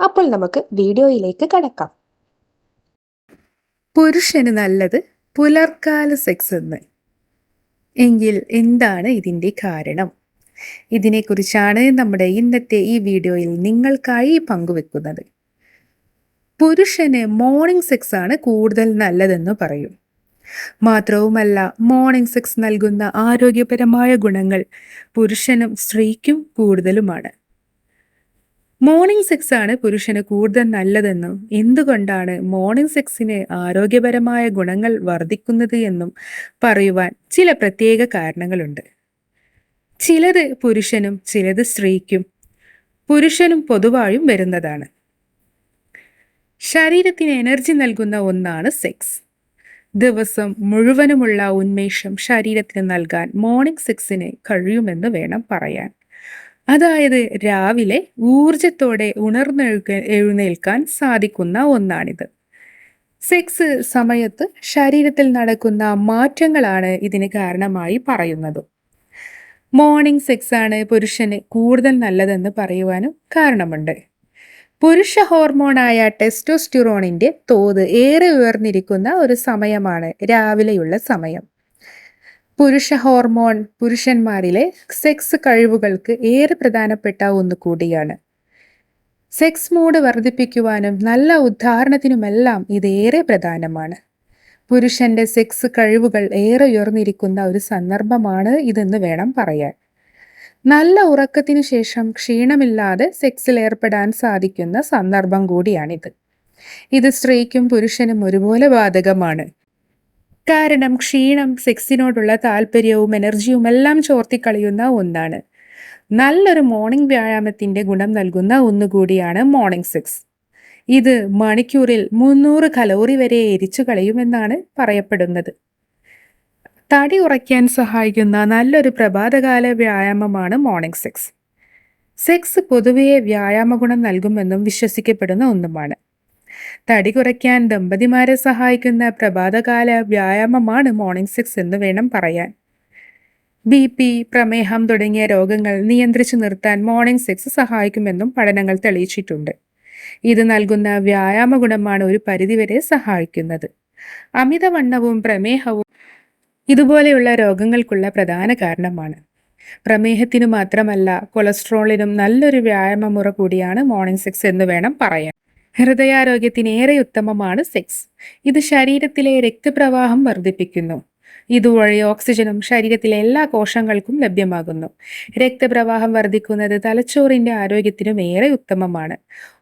അപ്പോൾ നമുക്ക് വീഡിയോയിലേക്ക് കടക്കാം. പുരുഷന് നല്ലത് പുലർക്കാല സെക്സ് എന്ന്. എങ്കിൽ എന്താണ് ഇതിന്റെ കാരണം? ഇതിനെക്കുറിച്ചാണ് നമ്മുടെ ഇന്നത്തെ ഈ വീഡിയോയിൽ നിങ്ങൾക്കായി പങ്കുവെക്കുന്നത്. പുരുഷന് മോർണിംഗ് സെക്സ് ആണ് കൂടുതൽ നല്ലതെന്ന് പറയും. മാത്രവുമല്ല മോർണിംഗ് സെക്സ് നൽകുന്ന ആരോഗ്യപരമായ ഗുണങ്ങൾ പുരുഷനും സ്ത്രീക്കും കൂടുതലുമാണ്. മോർണിംഗ് സെക്സ് ആണ് പുരുഷന് കൂടുതൽ നല്ലതെന്നും എന്തുകൊണ്ടാണ് മോർണിംഗ് സെക്സിന് ആരോഗ്യപരമായ ഗുണങ്ങൾ വർദ്ധിക്കുന്നത് എന്നും പറയുവാൻ ചില പ്രത്യേക കാരണങ്ങളുണ്ട്. ചിലത് പുരുഷനും ചിലത് സ്ത്രീക്കും പുരുഷനും പൊതുവായും വരുന്നതാണ്. ശരീരത്തിന് എനർജി നൽകുന്ന ഒന്നാണ് സെക്സ് ദിവസം മുഴുവനുമുള്ള ഉന്മേഷം ശരീരത്തിന് നൽകാൻ മോർണിംഗ് സെക്സിന് കഴിയുമെന്ന് വേണം പറയാൻ. അതായത് രാവിലെ ഊർജത്തോടെ ഉണർന്നെഴുക എഴുന്നേൽക്കാൻ സാധിക്കുന്ന ഒന്നാണിത്. സെക്സ് സമയത്ത് ശരീരത്തിൽ നടക്കുന്ന മാറ്റങ്ങളാണ് ഇതിന് കാരണമായി പറയുന്നത്. മോർണിംഗ് സെക്സ് ആണ് പുരുഷന് കൂടുതൽ നല്ലതെന്ന് പറയുവാനും കാരണമുണ്ട്. പുരുഷ ഹോർമോണായ ടെസ്റ്റോസ്റ്റിറോണിന്റെ തോത് ഏറെ ഉയർന്നിരിക്കുന്ന ഒരു സമയമാണ് രാവിലെയുള്ള സമയം. പുരുഷ ഹോർമോൺ പുരുഷന്മാരിലെ സെക്സ് കഴിവുകൾക്ക് ഏറെ പ്രധാനപ്പെട്ട ഒന്ന് കൂടിയാണ്. സെക്സ് മൂഡ് വർദ്ധിപ്പിക്കുവാനും നല്ല ഉദ്ധാരണത്തിനുമെല്ലാം ഇത് ഏറെ പ്രധാനമാണ്. പുരുഷന്റെ സെക്സ് കഴിവുകൾ ഏറെ ഉയർന്നിരിക്കുന്ന ഒരു സന്ദർഭമാണ് ഇതെന്ന് വേണം പറയാൻ. നല്ല ഉറക്കത്തിനു ശേഷം ക്ഷീണമില്ലാതെ സെക്സിൽ ഏർപ്പെടാൻ സാധിക്കുന്ന സന്ദർഭം കൂടിയാണിത്. ഇത് സ്ത്രീക്കും പുരുഷനും ഒരുപോലെ ബാധകമാണ്. കാരണം ക്ഷീണം സെക്സിനോടുള്ള താല്പര്യവും എനർജിയും എല്ലാം ചോർത്തിക്കളയുന്ന ഒന്നാണ്. നല്ലൊരു മോർണിംഗ് വ്യായാമത്തിന്റെ ഗുണം നൽകുന്ന ഒന്നുകൂടിയാണ് മോർണിംഗ് സെക്സ് ഇത് മണിക്കൂറിൽ മുന്നൂറ് കലോറി വരെ എരിച്ചു കളയുമെന്നാണ് പറയപ്പെടുന്നത്. തടി ഉറയ്ക്കാൻ സഹായിക്കുന്ന നല്ലൊരു പ്രഭാതകാല വ്യായാമമാണ് മോർണിംഗ് സെക്സ് സെക്സ് പൊതുവെ വ്യായാമ ഗുണം നൽകുമെന്നും വിശ്വസിക്കപ്പെടുന്ന ഒന്നുമാണ്. തടി കുറയ്ക്കാൻ ദമ്പതിമാരെ സഹായിക്കുന്ന പ്രഭാതകാല വ്യായാമമാണ് മോർണിംഗ് സെക്സ് എന്ന് വേണം പറയാൻ. ബി പി പ്രമേഹം തുടങ്ങിയ രോഗങ്ങൾ നിയന്ത്രിച്ചു നിർത്താൻ മോർണിംഗ് സെക്സ് സഹായിക്കുമെന്നും പഠനങ്ങൾ തെളിയിച്ചിട്ടുണ്ട്. ഇത് നൽകുന്ന വ്യായാമ ഗുണമാണ് ഒരു പരിധിവരെ സഹായിക്കുന്നത്. അമിതവണ്ണവും പ്രമേഹവും ഇതുപോലെയുള്ള രോഗങ്ങൾക്കുള്ള പ്രധാന കാരണമാണ്. പ്രമേഹത്തിനു മാത്രമല്ല കൊളസ്ട്രോളിനും നല്ലൊരു വ്യായാമമുറ കൂടിയാണ് മോർണിംഗ് സെക്സ് എന്ന് വേണം പറയാൻ. ഹൃദയാരോഗ്യത്തിന് ഏറെ ഉത്തമമാണ് സെക്സ് ഇത് ശരീരത്തിലെ രക്തപ്രവാഹം വർദ്ധിപ്പിക്കുന്നു. ഇതുവഴി ഓക്സിജനും ശരീരത്തിലെ എല്ലാ കോശങ്ങൾക്കും ലഭ്യമാകുന്നു. രക്തപ്രവാഹം വർദ്ധിക്കുന്നത് തലച്ചോറിന്റെ ആരോഗ്യത്തിനും ഏറെ ഉത്തമമാണ്.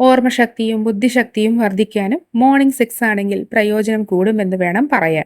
ഓർമ്മശക്തിയും ബുദ്ധിശക്തിയും വർദ്ധിക്കാനും മോർണിംഗ് സെക്സ് ആണെങ്കിൽ പ്രയോജനം കൂടുമെന്ന് വേണം പറയാൻ.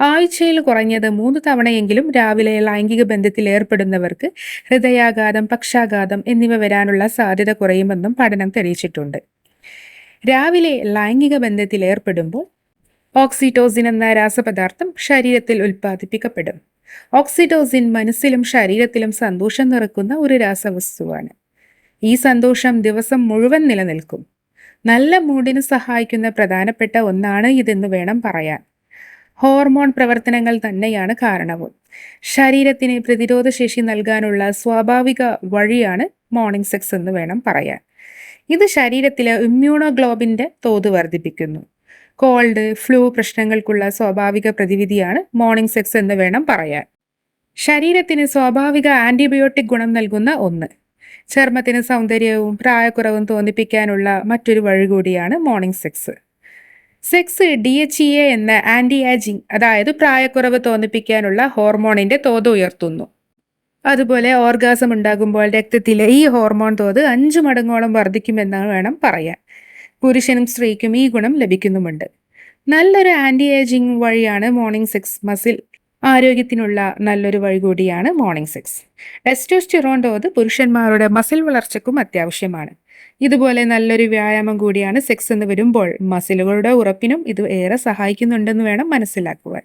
ആഴ്ചയിൽ കുറഞ്ഞത് മൂന്ന് തവണയെങ്കിലും രാവിലെ ലൈംഗിക ബന്ധത്തിൽ ഏർപ്പെടുന്നവർക്ക് ഹൃദയാഘാതം പക്ഷാഘാതം എന്നിവ വരാനുള്ള സാധ്യത കുറയുമെന്നും പഠനം തെളിയിച്ചിട്ടുണ്ട്. രാവിലെ ലൈംഗിക ബന്ധത്തിൽ ഏർപ്പെടുമ്പോൾ ഓക്സിറ്റോസിൻ എന്ന രാസപദാർത്ഥം ശരീരത്തിൽ ഉൽപ്പാദിപ്പിക്കപ്പെടും. ഓക്സിറ്റോസിൻ മനസ്സിലും ശരീരത്തിലും സന്തോഷം നിറക്കുന്ന ഒരു രാസവസ്തുവാണ്. ഈ സന്തോഷം ദിവസം മുഴുവൻ നിലനിൽക്കും. നല്ല മൂഡിന് സഹായിക്കുന്ന പ്രധാനപ്പെട്ട ഒന്നാണ് ഇതെന്ന് വേണം പറയാൻ. ഹോർമോൺ പ്രവർത്തനങ്ങൾ തന്നെയാണ് കാരണവും. ശരീരത്തിന് പ്രതിരോധശേഷി നൽകാനുള്ള സ്വാഭാവിക വഴിയാണ് മോർണിംഗ് സെക്സ് എന്ന് വേണം പറയാൻ. ഇത് ശരീരത്തിലെ ഇമ്മ്യൂണോഗ്ലോബിന്റെ തോത് വർദ്ധിപ്പിക്കുന്നു. കോൾഡ് ഫ്ലൂ പ്രശ്നങ്ങൾക്കുള്ള സ്വാഭാവിക പ്രതിവിധിയാണ് മോർണിംഗ് സെക്സ് എന്ന് വേണം പറയാൻ. ശരീരത്തിന് സ്വാഭാവിക ആന്റിബയോട്ടിക് ഗുണം നൽകുന്ന ഒന്ന്. ചർമ്മത്തിന് സൗന്ദര്യവും പ്രായക്കുറവും തോന്നിപ്പിക്കാനുള്ള മറ്റൊരു വഴി കൂടിയാണ് morning sex sex D H E A എന്ന ആന്റി ആജിങ് അതായത് പ്രായക്കുറവ് തോന്നിപ്പിക്കാനുള്ള ഹോർമോണിന്റെ തോത് ഉയർത്തുന്നു. അതുപോലെ ഓർഗാസം ഉണ്ടാകുമ്പോൾ രക്തത്തിലെ ഈ ഹോർമോൺ തോത് അഞ്ചു മടങ്ങോളം വർദ്ധിക്കുമെന്നാണ് വേണം പറയാൻ. പുരുഷനും സ്ത്രീക്കും ഈ ഗുണം ലഭിക്കുന്നുമുണ്ട്. നല്ലൊരു ആന്റി ഏജിങ് വഴിയാണ് മോർണിംഗ് സെക്സ് മസിൽ ആരോഗ്യത്തിനുള്ള നല്ലൊരു വഴി കൂടിയാണ് മോർണിംഗ് സെക്സ് ടെസ്റ്റോസ്റ്റിറോൺ തോത് പുരുഷന്മാരുടെ മസിൽ വളർച്ചയ്ക്കും അത്യാവശ്യമാണ്. ഇതുപോലെ നല്ലൊരു വ്യായാമം കൂടിയാണ് സെക്സ് എന്ന് വരുമ്പോൾ മസിലുകളുടെ ഉറപ്പിനും ഇത് ഏറെ സഹായിക്കുന്നുണ്ടെന്ന് വേണം മനസ്സിലാക്കുവാൻ.